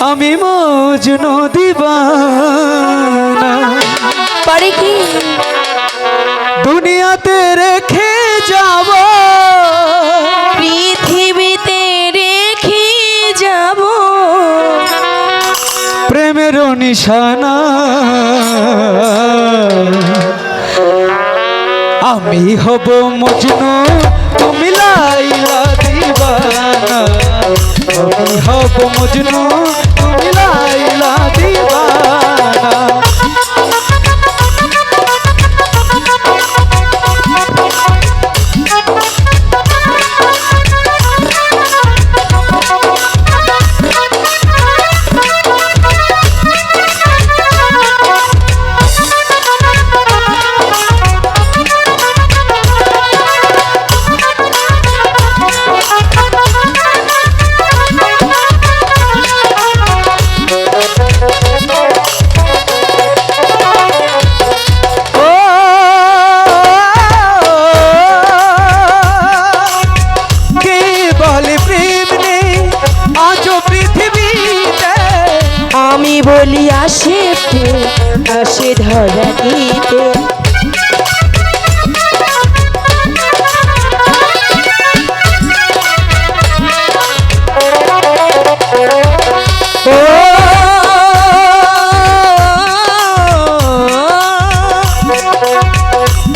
আমি মজনু দিবানা। পরে কি? দুনিয়াতে রেখে যাব। পৃথিবীতে রেখে যাব। প্রেমের নিশানা। আমি হব মজনু বলি আসে আসে ধরা দিতে। ও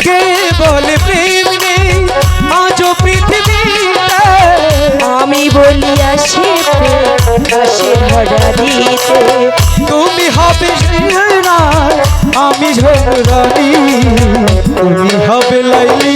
কে বলে প্রেম নেই আজও পৃথিবীতে। আমি বলি আসে প্রেম, আসে ধরা দিতে। সিংহরা আমি ঝগড়ানি তুমি হবে লাইলি।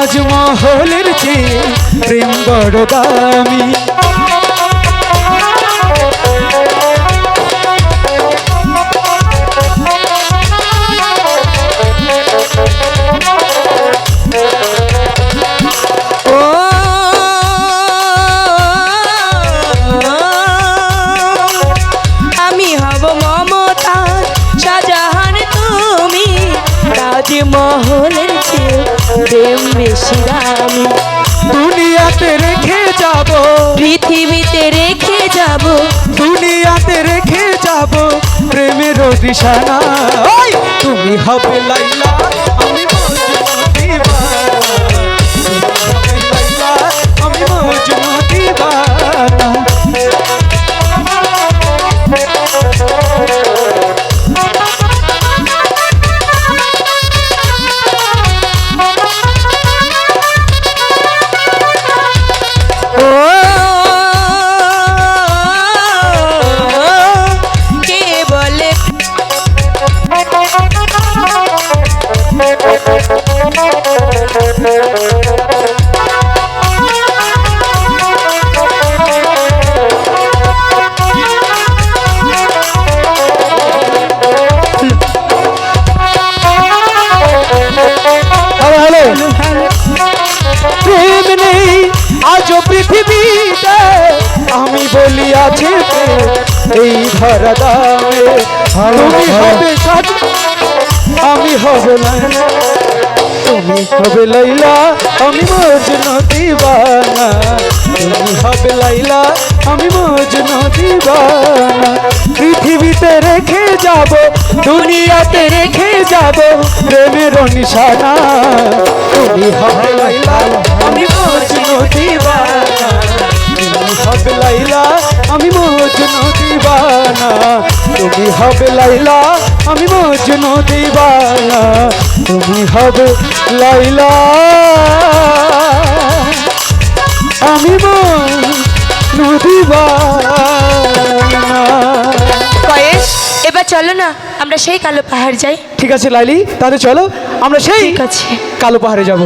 তাজমহলের চেয়ে প্রেম বড় দামি। দামি দুনিয়াতে রেখে যাব। পৃথিবীতে রেখে যাব। দুনিয়াতে রেখে যাব। প্রেমের দিশানা। তুমি হবে লাইলা। পৃথিবীতে আমি বলি আছে এই ধরা দামে তুমি হবে আমি হব না তুমি হবে লাইলা আমি মজনু দিবানা। তুমি হবে লাইলা আমি মজনু দিবানা। পৃথিবীতে রেখে যাব, দুনিয়াতে রেখে যাব প্রেমের নিশানা। তুমি হবে লাইলা আমি মজনু দিবানা। হবে লাইলা আমি মজনু দিবানা। তুমি হবে লাইলা আমি মজনু দিবানা। তুমি হবে লাইলা। আমি মজনু কয়েস এবার চলো না আমরা সেই কালো পাহাড় যাই। ঠিক আছে লাইলি তাহলে চলো আমরা সেই ঠিক আছে। কালো পাহাড়ে যাব।